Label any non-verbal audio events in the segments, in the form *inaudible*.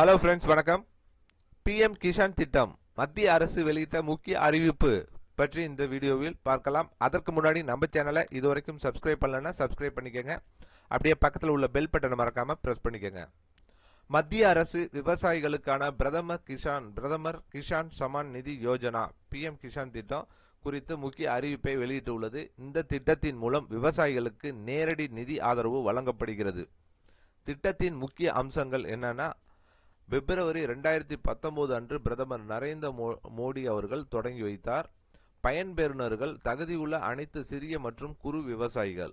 Hello friends வணக்கம். PM Kisan திட்டம் மத்திய அரசு வெளியிட்ட முக்கிய அறிவிப்பு பற்றி இந்த வீடியோவில் பார்க்கலாம். அதற்கு முன்னாடி நம்ம சேனலை இதுவரைக்கும் சப்ஸ்கிரைப் பண்ணலன்னா சப்ஸ்கிரைப் பண்ணிக்கோங்க. அப்படியே பக்கத்தில் உள்ள பெல் பட்டனை மறக்காமல் ப்ரெஸ் பண்ணிக்கோங்க. மத்திய அரசு விவசாயிகளுக்கான பிரதமர் கிஷான் பிரதமர் கிஷான் சமான் நிதி யோஜனா பிஎம் கிஷான் திட்டம் குறித்து முக்கிய அறிவிப்பை வெளியிட்டுள்ளது. இந்த திட்டத்தின் மூலம் விவசாயிகளுக்கு நேரடி நிதி ஆதரவு வழங்கப்படுகிறது. திட்டத்தின் முக்கிய அம்சங்கள் என்னன்னா பிப்ரவரி ரெண்டாயிரத்தி பத்தொன்பது அன்று பிரதமர் நரேந்திர மோடி அவர்கள் தொடங்கி வைத்தார். பயன்பெறுநர்கள் தகுதியுள்ள அனைத்து சிறிய மற்றும் குறு விவசாயிகள்.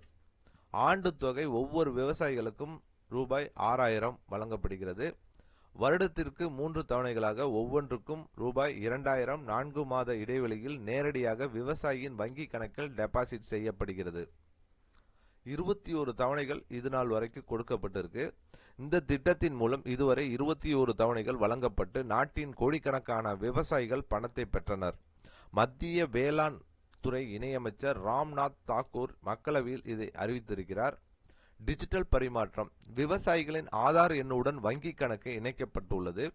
ஆண்டு தொகை ஒவ்வொரு விவசாயிகளுக்கும் ரூபாய் ஆறாயிரம் வழங்கப்படுகிறது. வருடத்திற்கு மூன்று தவணைகளாக ஒவ்வொன்றுக்கும் ரூபாய் இரண்டாயிரம் நான்கு மாத இடைவெளியில் நேரடியாக விவசாயியின் வங்கி கணக்கில் டெபாசிட் செய்யப்படுகிறது. இருபத்தி ஒரு தவணைகள் இது நாள் வரைக்கும் கொடுக்கப்பட்டிருக்கு. இந்த திட்டத்தின் மூலம் இதுவரை இருபத்தி ஒரு தவணைகள் வழங்கப்பட்டு நாட்டின் கோடிக்கணக்கான விவசாயிகள் பணத்தை பெற்றனர். மத்திய வேளாண் துறை இணையமைச்சர் ராம்நாத் தாக்கூர் மக்களவையில் இதை அறிவித்திருக்கிறார். டிஜிட்டல் பரிமாற்றம் விவசாயிகளின் ஆதார் எண்ணுடன் வங்கி கணக்கு இணைக்கப்பட்டுள்ளது.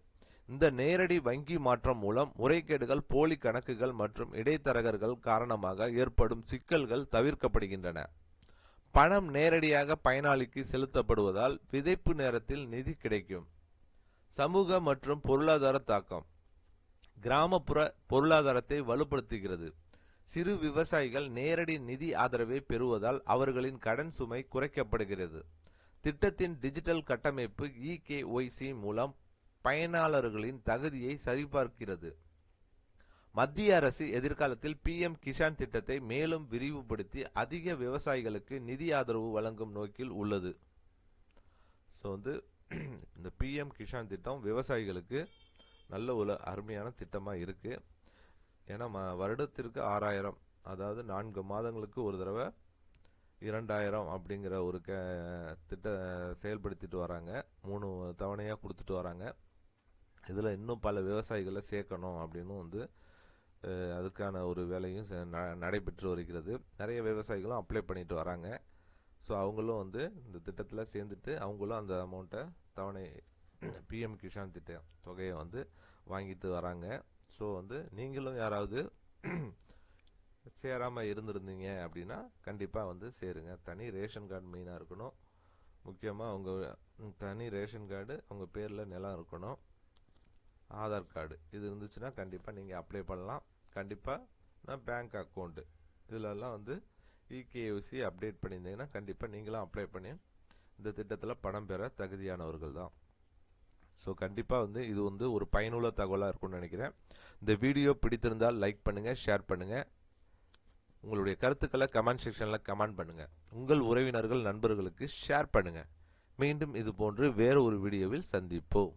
இந்த நேரடி வங்கி மாற்றம் மூலம் முறைகேடுகள் போலி கணக்குகள் மற்றும் இடைத்தரகர்கள் காரணமாக ஏற்படும் சிக்கல்கள் தவிர்க்கப்படுகின்றன. பணம் நேரடியாக பயனாளிக்கு செலுத்தப்படுவதால் விதைப்பு நேரத்தில் நிதி கிடைக்கும். சமூக மற்றும் பொருளாதார தாக்கம். கிராமப்புற பொருளாதாரத்தை வலுப்படுத்துகிறது. சிறு விவசாயிகள் நேரடி நிதி ஆதரவை பெறுவதால் அவர்களின் கடன் சுமை குறைக்கப்படுகிறது. திட்டத்தின் டிஜிட்டல் கட்டமைப்பு இகேஒய்சி மூலம் பயனாளர்களின் தகுதியை சரிபார்க்கிறது. மத்திய அரசு எதிர்காலத்தில் பிஎம் கிஷான் திட்டத்தை மேலும் விரிவுபடுத்தி அதிக விவசாயிகளுக்கு நிதி ஆதரவு வழங்கும் நோக்கில் உள்ளது. ஸோ வந்து *clears throat* இந்த பிஎம் கிஷான் திட்டம் விவசாயிகளுக்கு நல்ல ஒரு அருமையான திட்டமாக இருக்கு. ஏன்னா ம- வருடத்திற்கு ஆறாயிரம் அதாவது நான்கு மாதங்களுக்கு ஒரு தடவை இரண்டாயிரம் அப்படிங்கிற ஒரு க திட்ட செயல்படுத்திட்டு வராங்க. மூணு தவணையாக கொடுத்துட்டு வராங்க. இதில் இன்னும் பல விவசாயிகளை சேர்க்கணும் அப்படின்னு வந்து அதுக்கான ஒரு வேலையும் ந- நடைபெற்று வருகிறது. நிறைய விவசாயிகளும் அப்ளை பண்ணிட்டு வராங்க. ஸோ அவங்களும் வந்து இந்த திட்டத்தில் சேர்ந்துட்டு அவங்களும் அந்த அமௌண்ட்டை தவணை *clears throat* பிஎம் கிஷான் திட்ட தொகையை வந்து வாங்கிட்டு வராங்க. ஸோ வந்து நீங்களும் யாராவது *clears throat* சேராமல் இருந்திருந்தீங்க அப்படின்னா கண்டிப்பாக வந்து சேருங்க. தனி ரேஷன் கார்டு மெயினாக இருக்கணும். முக்கியமாக அவங்க தனி ரேஷன் கார்டு அவங்க பேரில் நிலம் இருக்கணும். ஆதார் கார்டு. இது இருந்துச்சுன்னா கண்டிப்பாக நீங்கள் அப்ளை பண்ணலாம். கண்டிப்பாக நான் பேங்க் அக்கௌண்ட்டு இதிலெல்லாம் வந்து இகேஓசி அப்டேட் பண்ணியிருந்தீங்கன்னா கண்டிப்பாக நீங்களும் அப்ளை பண்ணி இந்த திட்டத்தில் பணம் பெற தகுதியானவர்கள் தான் ஸோ கண்டிப்பாக வந்து இது வந்து ஒரு பயனுள்ள தகவலாக இருக்கும்னு நினைக்கிறேன். இந்த வீடியோ பிடித்திருந்தால் லைக் பண்ணுங்கள் ஷேர் பண்ணுங்கள் உங்களுடைய கருத்துக்களை கமெண்ட் செக்ஷனில் கமெண்ட் பண்ணுங்கள் உங்கள் உறவினர்கள் நண்பர்களுக்கு ஷேர் பண்ணுங்கள் மீண்டும் இது போன்று வேறு ஒரு வீடியோவில் சந்திப்போம்.